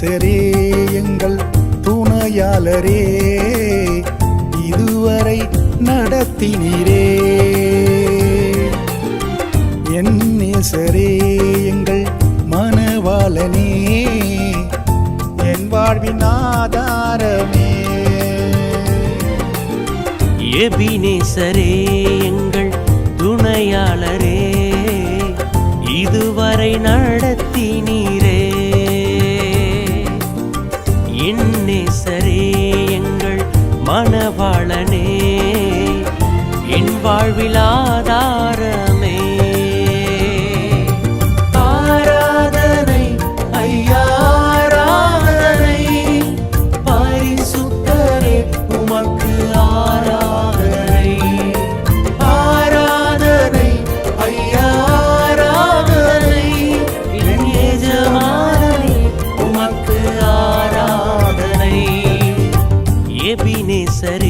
எபினேசரே எங்கள் துணையாளரே இதுவரை நடத்தினீரே. என் நேசரே எங்கள் மனவாளனே என் வாழ்வின் ஆதாரமே. எபினேசரே எங்கள் துணையாளரே இதுவரை நடத்தினீ மணவாளனே என் வாழ்விலாத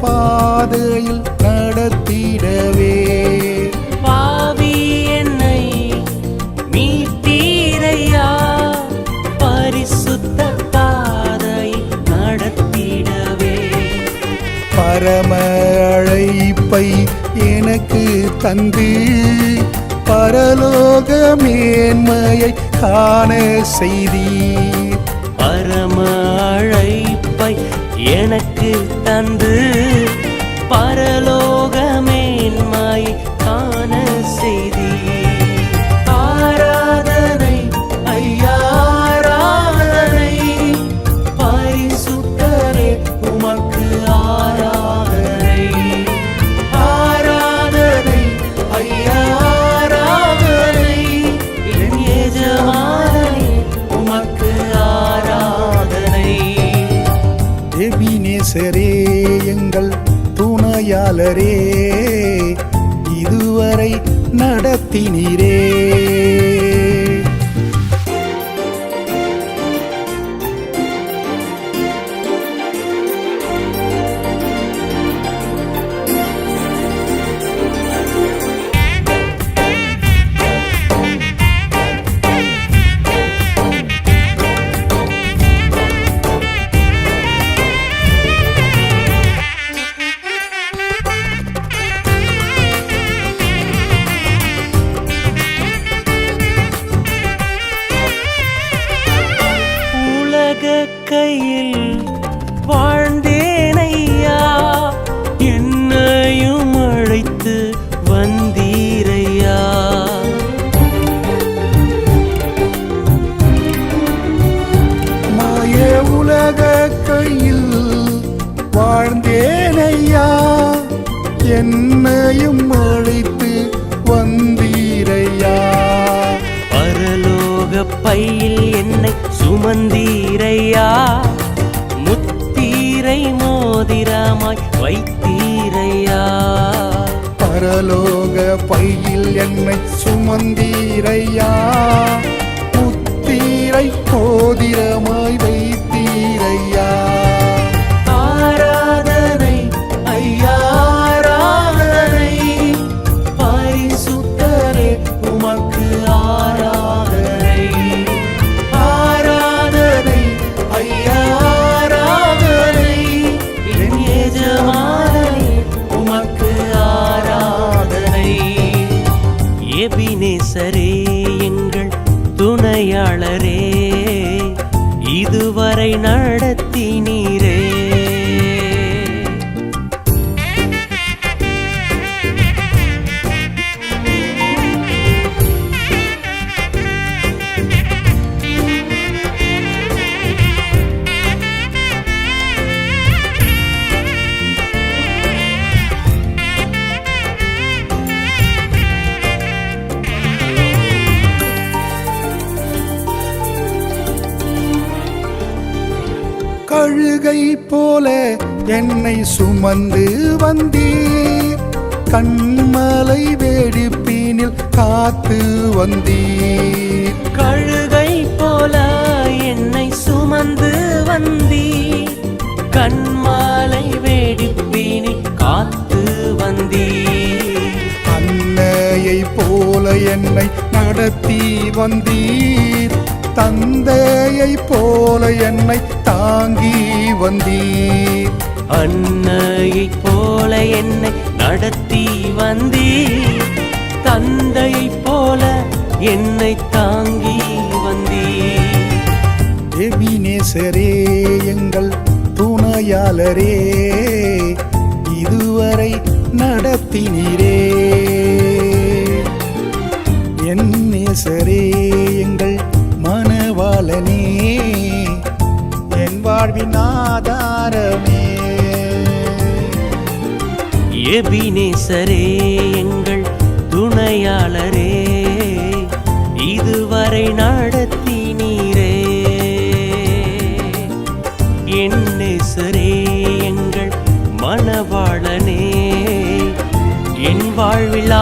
பாதையில் நடத்திடவே. பாவி என்னை மீட்டீரையா? பரிசுத்த பாதை நடத்திடவே. பரம அழைப்பை எனக்கு தந்து பரலோக மேன்மையை காண செய்தீர். பரம எனக்கு தந்து பரலோகமேன்மாய் காண நாயகரே எங்கள் துணையாளரே இதுவரை நடத்தினீரே. வாழ்ந்தேனையா என்னையும் அழைத்து வந்தீரையா? பரலோக பையில் என்னை சுமந்தீரையா? முத்தீரை மோதிரமாய் வைத்தீரையா? பரலோக பையில் என்னை சுமந்தீரையா? புத்தீரை கோதிரமாய் வைத்தீரையா? கழுகை போல என்னை சுமந்து வந்தீர். கண்மலை வெடிப்பினில் காத்து வந்தீர். கழுகை போல என்னை சுமந்து வந்தி கண்மாலை வேடிப்பினி காத்து வந்தி அன்னையை போல என்னை நடத்தி வந்தீர். தந்தையை போல என்னை தாங்கி வந்தீர். அன்னையைப் போல என்னை நடத்தி வந்தி தந்தையைப் போல என்னை தாங்கி வந்தி எபினேசரே எங்கள் துணையாளரே இதுவரை நடத்தினீரே. ஆதாரமே எபினேசரே எங்கள் துணையாளரே இதுவரை நடத்தினீரே. என்னேசரே எங்கள் மனவாளனே என் வாழ்வில்